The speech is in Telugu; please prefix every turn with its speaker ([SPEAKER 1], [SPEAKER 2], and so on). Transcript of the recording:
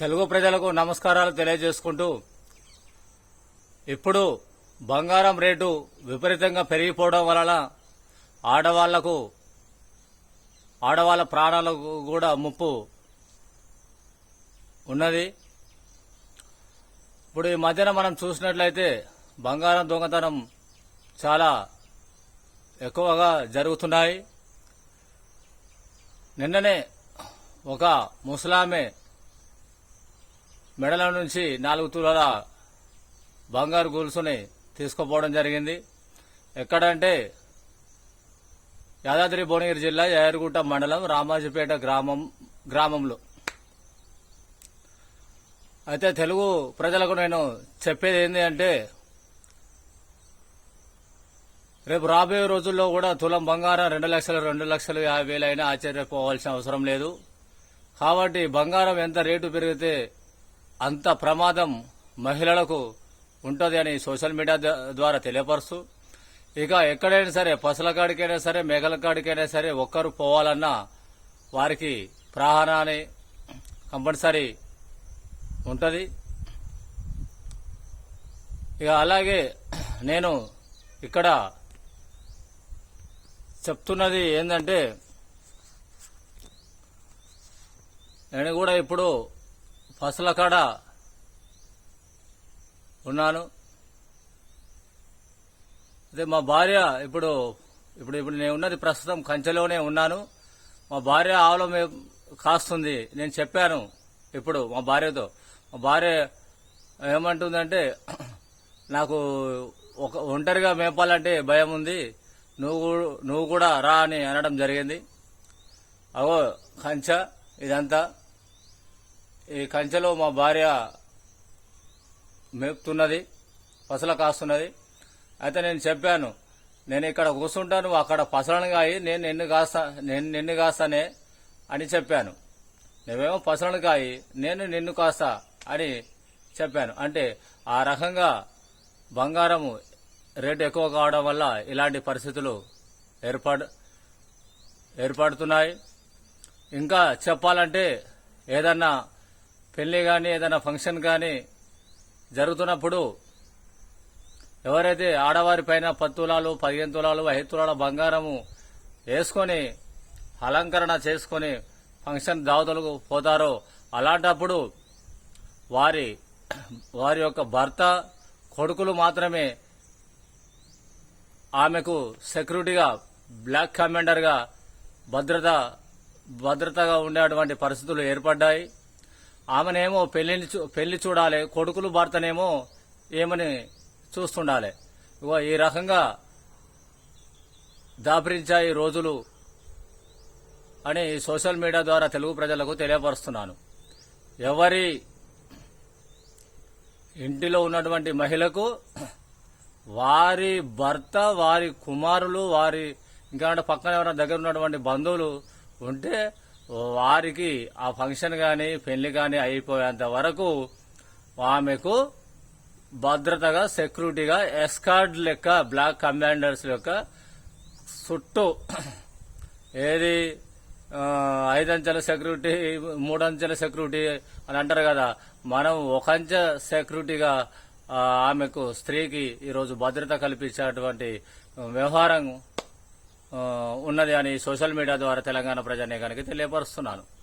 [SPEAKER 1] తెలుగు ప్రజలకు నమస్కారాలు తెలియజేసుకుంటూ ఇప్పుడు బంగారం రేటు విపరీతంగా పెరిగిపోవడం వలన ఆడవాళ్ళకు ఆడవాళ్ళ ప్రాణాలకు కూడా ముప్పు ఉన్నది. ఇప్పుడు ఈ మధ్యన మనం చూసినట్లయితే బంగారం దొంగతనం చాలా ఎక్కువగా జరుగుతున్నాయి. నిన్ననే ఒక ముసలామె మెడల నుంచి నాలుగు తులాల బంగారు గొలుసుని తీసుకుపోవడం జరిగింది. ఎక్కడంటే యాదాద్రి భువనగిరి జిల్లా యాయరుగుట్ట మండలం రామాజీపేట గ్రామం గ్రామంలో. అయితే తెలుగు ప్రజలకు నేను చెప్పేది ఏంటి అంటే రేపు రాబోయే రోజుల్లో కూడా తులం బంగారం రెండు లక్షలు రెండు లక్షలు యాభై వేలు అయినా ఆశ్చర్యపోవాల్సిన అవసరం లేదు. కాబట్టి బంగారం ఎంత రేటు పెరిగితే అంత ప్రమాదం మహిళలకు ఉంటుంది అని సోషల్ మీడియా ద్వారా తెలియపరుస్తూ ఇక ఎక్కడైనా సరే పసల కాడికైనా సరే మేఘల కాడికైనా సరే ఒక్కరు పోవాలన్నా వారికి ప్రాణాన్ని కంపల్సరీ ఉంటుంది. ఇక అలాగే నేను ఇక్కడ చెప్తున్నది ఏంటంటే నేను కూడా ఇప్పుడు పసలకాడ ఉన్నాను. అదే మా భార్య ఇప్పుడు ఇప్పుడు ఇప్పుడు నేను ఉన్నది ప్రస్తుతం కంచెలోనే ఉన్నాను. మా భార్య ఆవుల మే కాస్తుంది. నేను చెప్పాను ఇప్పుడు మా భార్యతో. మా భార్య ఏమంటుందంటే నాకు ఒక ఒంటరిగా మేపాలంటే భయం ఉంది. నువ్వు నువ్వు కూడా రా అని అనడం జరిగింది. అగో కంచె ఇదంతా. ఈ కంచెలో మా భార్య మేపుతున్నది పసల కాస్తున్నది. అయితే నేను చెప్పాను నేను ఇక్కడ కూర్చుంటాను అక్కడ పసలను కాయి నేను నిన్ను కాస్తా నేను నిన్ను కాస్తానే అని చెప్పాను. నువ్వేమో పసలను కాయి నేను నిన్ను కాస్తా అని చెప్పాను. అంటే ఆ రకంగా బంగారము రేటు ఎక్కువ కావడం వల్ల ఇలాంటి పరిస్థితులు ఏర్పడు ఏర్పడుతున్నాయి. ఇంకా చెప్పాలంటే ఏదన్నా పెళ్ళి కానీ ఏదైనా ఫంక్షన్ కానీ జరుగుతున్నప్పుడు ఎవరైతే ఆడవారి పైన పత్తులాలు పదిహేను తులాలు ఐదు తులాల బంగారము వేసుకొని అలంకరణ చేసుకొని ఫంక్షన్ దావతలకు పోతారో అలాంటప్పుడు వారి వారి యొక్క భర్త కొడుకులు మాత్రమే ఆమెకు సెక్యూరిటీగా బ్లాక్ కమాండర్గా భద్రత భద్రతగా ఉండేటువంటి పరిస్థితులు ఏర్పడ్డాయి. ఆమెనేమో పెళ్ళిని పెళ్ళి చూడాలి కొడుకులు భర్తనేమో ఏమని చూస్తుండాలి. ఇగో ఈ రకంగా దాపరించాయి రోజులు అని సోషల్ మీడియా ద్వారా తెలుగు ప్రజలకు తెలియపరుస్తున్నాను. ఎవరి ఇంటిలో ఉన్నటువంటి మహిళకు వారి భర్త వారి కుమారులు వారి ఇంకా అంటే పక్కన ఎవరైనా దగ్గర ఉన్నటువంటి బంధువులు ఉంటే వారికి ఆ ఫంక్షన్ కానీ పెళ్ళి కానీ అయిపోయేంత వరకు ఆమెకు భద్రతగా సెక్యూరిటీగా ఎస్కార్డ్ లెక్క బ్లాక్ కమాండర్స్ యొక్క చుట్టూ ఏది ఐదంచెల సెక్యూరిటీ మూడంచెల సెక్యూరిటీ అని అంటారు కదా. మనం ఒక సెక్యూరిటీగా ఆమెకు స్త్రీకి ఈరోజు భద్రత కల్పించేటువంటి వ్యవహారం ఉన్నది అని సోషల్ మీడియా ద్వారా తెలంగాణ ప్రజానీకానికి తెలియపరుస్తున్నాను.